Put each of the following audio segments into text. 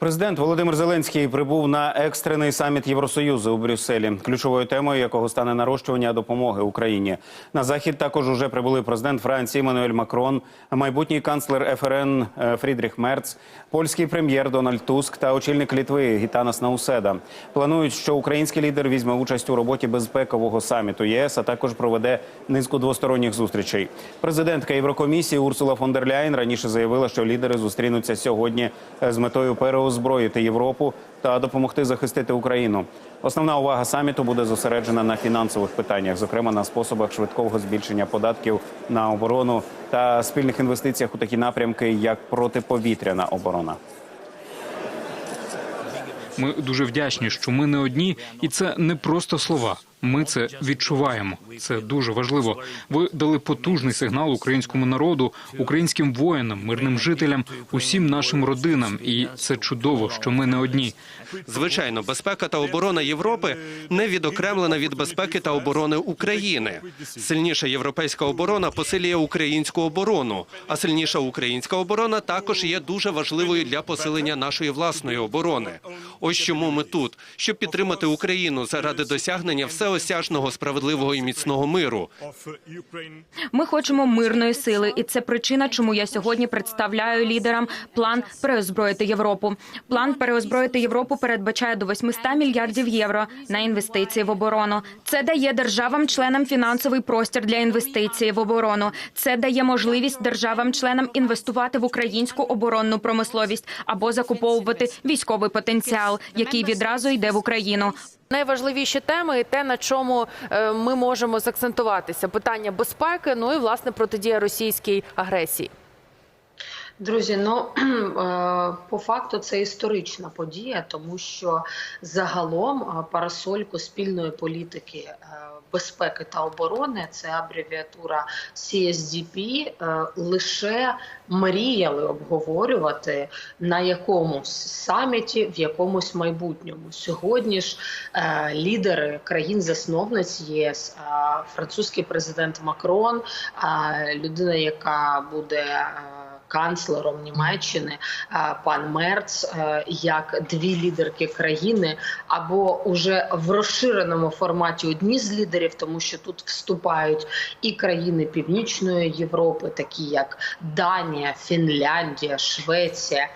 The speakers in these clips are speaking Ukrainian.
Президент Володимир Зеленський прибув на екстрений саміт Євросоюзу у Брюсселі, ключовою темою якого стане нарощування допомоги Україні. На захід також уже прибули президент Франції Мануель Макрон, майбутній канцлер ФРН е, Фрідріх Мерц, польський прем'єр Дональд Туск та очільник Літви Гітанас Науседа. Планують, що український лідер візьме участь у роботі безпекового саміту ЄС, а також проведе низку двосторонніх зустрічей. Президентка Єврокомісії Урсула фон дер Ляєн раніше заявила, що лідери зустрінуться сьогодні е, з метою переозброїти Європу та допомогти захистити Україну. Основна увага саміту буде зосереджена на фінансових питаннях, зокрема на способах швидкого збільшення податків на оборону та спільних інвестиціях у такі напрямки, як протиповітряна оборона. Ми дуже вдячні, що ми не одні, і це не просто слова. Ми це відчуваємо. Це дуже важливо. Ви дали потужний сигнал українському народу, українським воїнам, мирним жителям, усім нашим родинам. І це чудово, що ми не одні. Звичайно, безпека та оборона Європи не відокремлена від безпеки та оборони України. Сильніша європейська оборона посилює українську оборону, а сильніша українська оборона також є дуже важливою для посилення нашої власної оборони. Ось чому ми тут, щоб підтримати Україну заради досягнення всеосяжного справедливого і міцного миру. Ми хочемо мирної сили, і це причина, чому я сьогодні представляю лідерам план переозброїти Європу. План переозброїти Європу передбачає до 800 мільярдів євро на інвестиції в оборону. Це дає державам-членам фінансовий простір для інвестицій в оборону. Це дає можливість державам-членам інвестувати в українську оборонну промисловість або закуповувати військовий потенціал, який відразу йде в Україну. Найважливіші теми і те, на чому е, ми можемо закцентуватися: питання безпеки, ну і власне протидія російській агресії. Друзі, ну е, по факту це історична подія, тому що загалом е, парасольку спільної політики е, безпеки та оборони, це абревіатура CSDP, лише мріяли обговорювати на якомусь саміті в якомусь майбутньому. Сьогодні ж лідери країн-засновниць ЄС, французький президент Макрон, людина, яка буде канцлером Німеччини пан Мерц, як дві лідерки країни, або уже в розширеному форматі одні з лідерів, тому що тут вступають і країни Північної Європи, такі як Данія, Фінляндія, Швеція.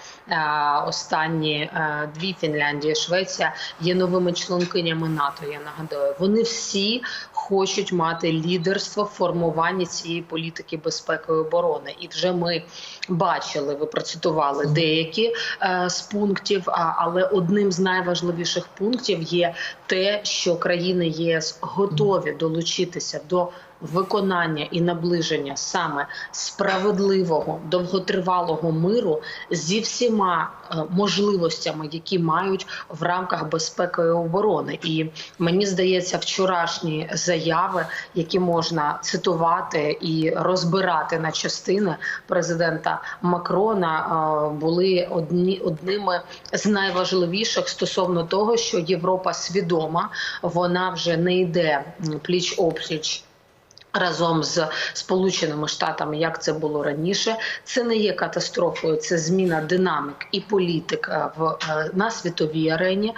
Останні дві Фінляндія, Швеція є новими членкинями НАТО. Я нагадаю, вони всі хочуть мати лідерство в формуванні цієї політики безпеки і оборони, і вже ми бачили, ви процитували деякі е, з пунктів. Але одним з найважливіших пунктів є те, що країни ЄС готові долучитися до виконання і наближення саме справедливого довготривалого миру зі всіма е, можливостями, які мають в рамках безпеки і оборони. І мені здається, вчорашні заяви, які можна цитувати і розбирати на частини президента Макрона, е, були одні одними з найважливіших стосовно того, що Європа свідома, вона вже не йде пліч опліч. Разом з Сполученими Штатами, як це було раніше, це не є катастрофою, це зміна динамік і політик е, в е, на світовій арені.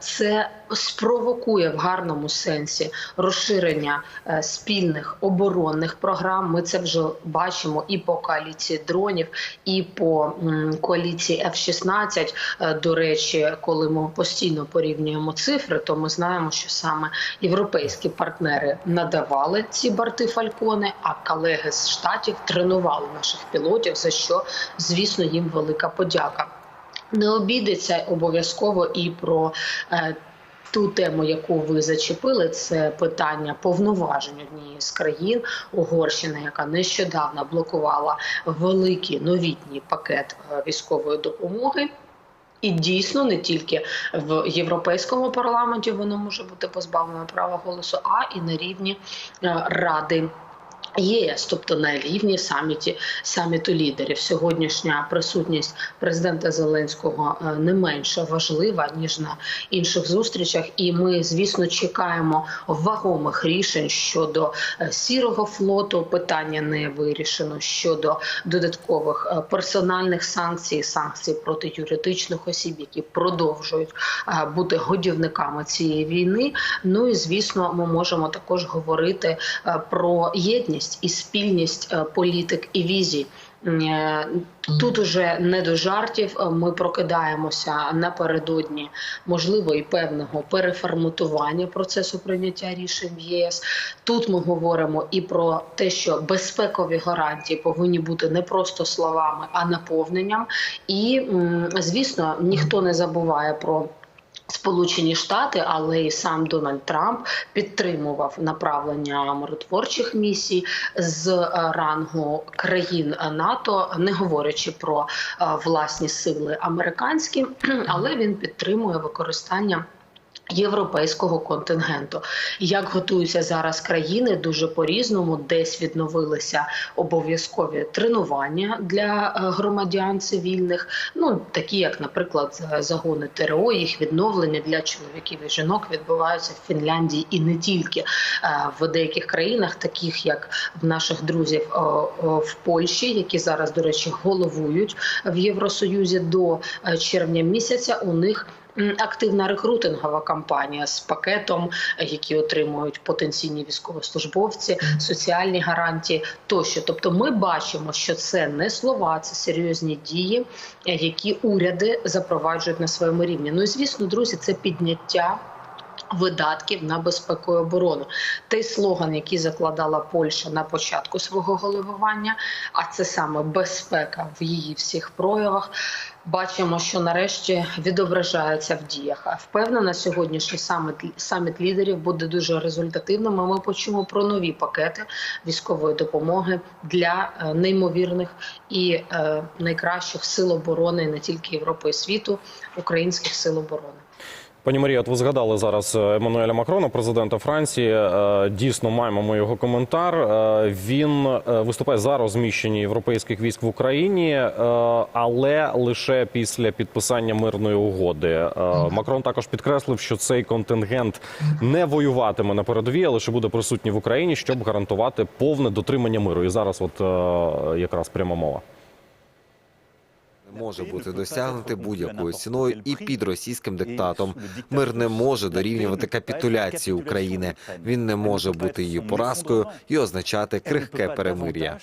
Це спровокує в гарному сенсі розширення спільних оборонних програм. Ми це вже бачимо і по коаліції дронів, і по коаліції F-16. До речі, коли ми постійно порівнюємо цифри, то ми знаємо, що саме європейські партнери надавали ці борти Фалькони, а колеги з штатів тренували наших пілотів. За що звісно їм велика подяка. Не обійдеться обов'язково і про. Ту тему, яку ви зачепили, це питання повноважень однієї з країн Угорщини, яка нещодавно блокувала великий новітній пакет е, військової допомоги. І дійсно не тільки в європейському парламенті воно може бути позбавлено права голосу, а і на рівні е, ради ЄС, тобто на рівні саміті саміту лідерів. Сьогоднішня присутність президента Зеленського е, не менше важлива ніж на інших зустрічах. І ми, звісно, чекаємо вагомих рішень щодо е, сірого флоту. Питання не вирішено щодо додаткових е, персональних санкцій, санкцій проти юридичних осіб, які продовжують бути годівниками цієї війни. Ну і звісно, ми можемо також говорити про єдність і спільність е, політик і візій. Е, Тут уже не до жартів. Е, Ми прокидаємося напередодні можливо і певного переформатування процесу прийняття рішень в ЄС. Тут ми говоримо і про те, що безпекові гарантії повинні бути не просто словами, а наповненням. І звісно, ніхто не забуває про. Сполучені Штати, але і сам Дональд Трамп підтримував направлення миротворчих місій з е, рангу країн НАТО, не говорячи про е, власні сили американські, але він підтримує використання. Європейського контингенту, як готуються зараз країни дуже по різному, десь відновилися обов'язкові тренування для е, громадян цивільних, ну такі як, наприклад, загони ТРО, їх відновлення для чоловіків і жінок відбуваються в Фінляндії і не тільки Е, в деяких країнах, таких як в наших друзів е, е, в Польщі, які зараз, до речі, головують в Євросоюзі до е, червня місяця. У них активна рекрутингова кампанія з пакетом, які отримують потенційні військовослужбовці, соціальні гарантії тощо. Тобто, ми бачимо, що це не слова, це серйозні дії, е, які уряди запроваджують на своєму рівні. Ну і звісно, друзі, це підняття. Видатків на безпеку і оборону той слоган, який закладала Польща на початку свого головування, а це саме безпека в її всіх проявах. Бачимо, що нарешті відображається в діях. А впевнена, сьогоднішній саміт саміт лідерів буде дуже результативним. і Ми почуємо про нові пакети військової допомоги для е, неймовірних і е, найкращих сил оборони не тільки Європи і світу, українських сил оборони. Пані Марія, от ви згадали зараз е, Еммануеля Макрона, президента Франції. Е, Дійсно, маємо ми його коментар. Е, Він виступає за розміщення європейських військ в Україні, але лише після підписання мирної угоди. Макрон також підкреслив, що цей контингент не воюватиме на передовій, а лише буде присутній в Україні, щоб гарантувати повне дотримання миру. І зараз, от якраз пряма мова. Може бути досягнути будь-якою ціною і під російським диктатом. Мир не може дорівнювати капітуляції України. Він не може бути її поразкою і означати крихке перемир'я.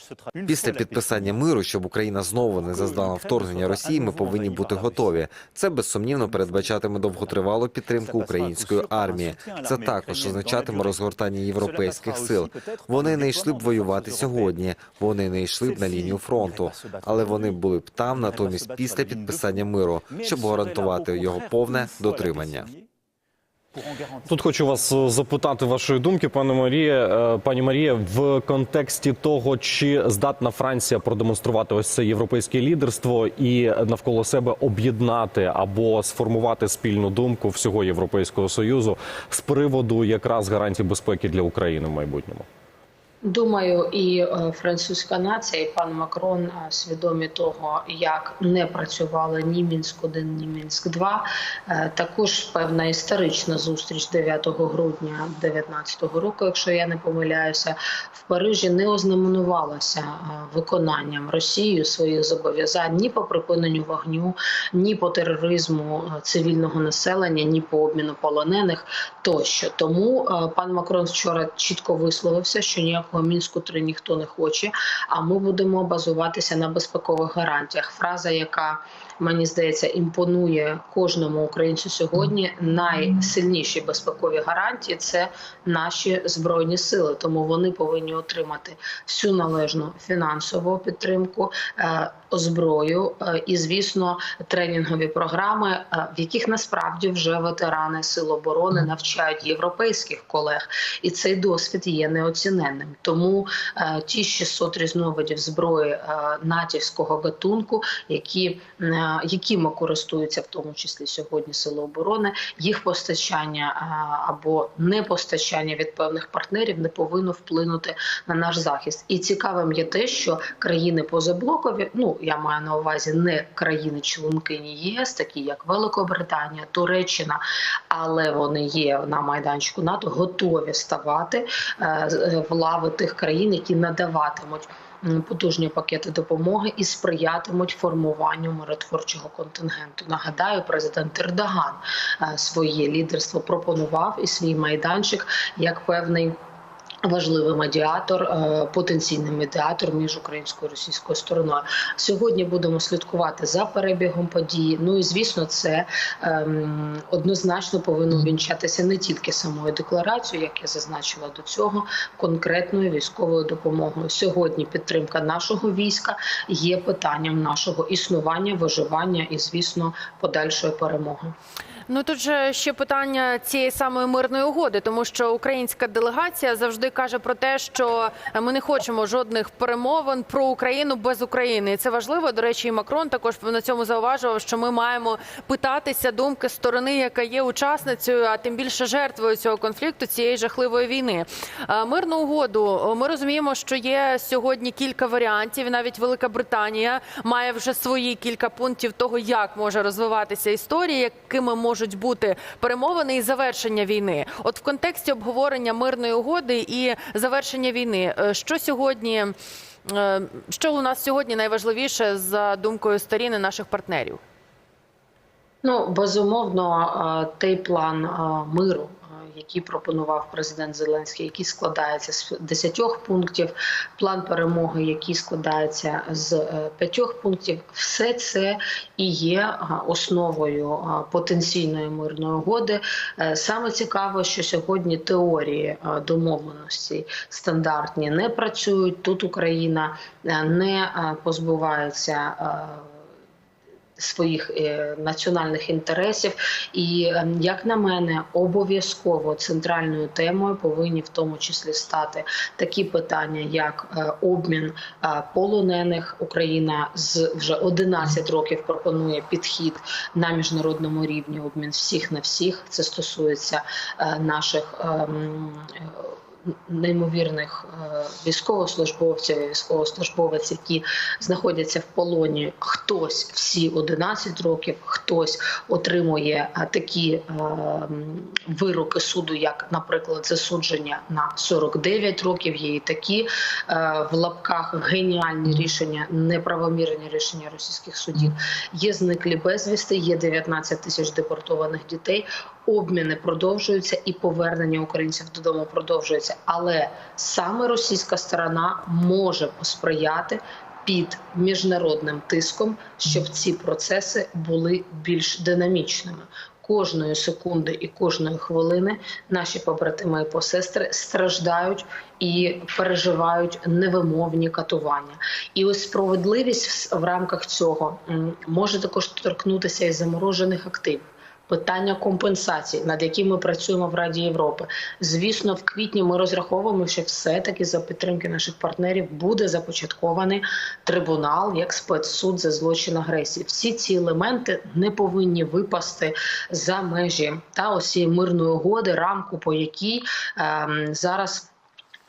Після підписання миру, щоб Україна знову не зазнала вторгнення Росії, ми повинні бути готові. Це безсумнівно передбачатиме довготривалу підтримку української армії. Це також означатиме розгортання європейських сил. Вони не йшли б воювати сьогодні. Вони не йшли б на лінію фронту, але вони були б там натомість після підписання миру, щоб гарантувати його повне дотримання. Тут хочу вас е, запитати вашої думки, пане Марія, е, пані Марія, в контексті того, чи здатна Франція продемонструвати ось це європейське лідерство і навколо себе об'єднати або сформувати спільну думку всього Європейського союзу з приводу якраз гарантій безпеки для України в майбутньому. Думаю, і е, французька нація, і пан Макрон е, свідомі того, як не працювали ні мінськ 1 ні мінськ 2 Е, Також певна історична зустріч 9 грудня 2019 року, якщо я не помиляюся, в Парижі не ознаменувалася виконанням Росією своїх зобов'язань ні по припиненню вогню, ні по тероризму цивільного населення, ні по обміну полонених тощо. Тому пан Макрон вчора чітко висловився, що ніякого мінську 3 ніхто не хоче. А ми будемо базуватися на безпекових гарантіях. Фраза, яка мені здається імпонує кожному українцю сьогодні. Найсильніші безпекові гарантії це наші збройні сили. Тому вони повинні отримати всю належну фінансову підтримку. е, Зброю е, і, звісно, тренінгові програми, е, в яких насправді вже ветерани сил оборони навчають європейських колег, і цей досвід є неоціненним. Тому е, ті 600 різновидів зброї е, натівського гатунку, які, е, якими користуються в тому числі сьогодні сили оборони, їх постачання або непостачання від певних партнерів не повинно вплинути на наш захист. І цікавим є те, що країни позаблокові, ну я маю на увазі не країни-членкині ЄС, такі як Великобританія, Туреччина, але вони є на майданчику НАТО, готові ставати в лави тих країн, які надаватимуть. Потужні пакети допомоги і сприятимуть формуванню миротворчого контингенту. Нагадаю, президент Ердоган е, своє лідерство пропонував і свій майданчик як певний важливий медіатор, е, потенційний медіатор між українською і російською стороною. Сьогодні будемо слідкувати за перебігом події. Ну і звісно, це ем, однозначно повинно вінчатися не тільки самою декларацією, як я зазначила до цього, конкретною військовою допомогою. Сьогодні підтримка нашого війська є питанням нашого існування, виживання і, звісно, подальшої перемоги. Ну тут же ще питання цієї самої мирної угоди, тому що українська делегація завжди каже про те, що ми не хочемо жодних перемовин про Україну без України. І це важливо. До речі, і Макрон також на цьому зауважував, що ми маємо питатися думки сторони, яка є учасницею, а тим більше жертвою цього конфлікту, цієї жахливої війни. Мирну угоду ми розуміємо, що є сьогодні кілька варіантів. Навіть Велика Британія має вже свої кілька пунктів того, як може розвиватися історія, якими можуть бути перемовини і завершення війни. От в контексті обговорення мирної угоди і завершення війни, е, що сьогодні, е, що у нас сьогодні найважливіше за думкою сторін наших партнерів? Ну безумовно, е, той план миру, який пропонував президент Зеленський, який складається з 10 пунктів, план перемоги, який складається з е, п'ятьох пунктів, все це і є е, основою е, потенційної мирної угоди. Саме цікаво, що сьогодні теорії домовленості стандартні не працюють. Тут Україна не позбувається. Своїх е, національних інтересів, і е, як на мене, обов'язково центральною темою повинні в тому числі стати такі питання, як е, обмін е, полонених. Україна з вже 11 років пропонує підхід на міжнародному рівні. Обмін всіх на всіх. Це стосується наших. Неймовірних е, військовослужбовців і військовослужбовець, які знаходяться в полоні. Хтось всі 11 років, хтось отримує е, такі е, вироки суду, як, наприклад, засудження на 49 років. Є і такі в лапках геніальні рішення, неправомірні рішення російських судів. Є зниклі безвісти, є 19 тисяч депортованих дітей. Обміни продовжуються і повернення українців додому продовжується. Але саме російська сторона може посприяти під міжнародним тиском, щоб ці процеси були більш динамічними. Кожної секунди і кожної хвилини наші побратими і посестри страждають і переживають невимовні катування. І ось справедливість в- рамках цього може також торкнутися і заморожених активів. Питання компенсацій, над яким ми працюємо в Раді Європи. Звісно, в квітні ми розраховуємо, що все-таки за підтримки наших партнерів буде започаткований трибунал як спецсуд за злочин агресії. Всі ці елементи не повинні випасти за межі та цієї мирної угоди, рамку по якій ем, зараз.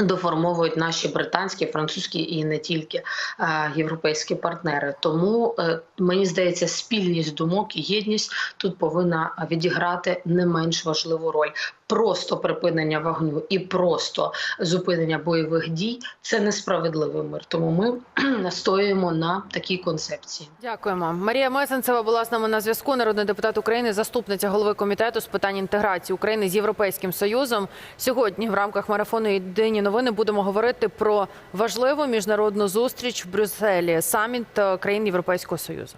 Доформовують наші британські, французькі і не тільки е, європейські партнери. Тому е, мені здається, спільність думок і єдність тут повинна відіграти не менш важливу роль. Просто припинення вогню і просто зупинення бойових дій це несправедливий мир. Тому ми настоюємо на такій концепції. Дякуємо. Марія Мезенцева була з нами на зв'язку. Народний депутат України, заступниця голови комітету з питань інтеграції України з Європейським Союзом. Сьогодні в рамках марафону «Єдині новини будемо говорити про важливу міжнародну зустріч в Брюсселі саміт е, країн Європейського Союзу.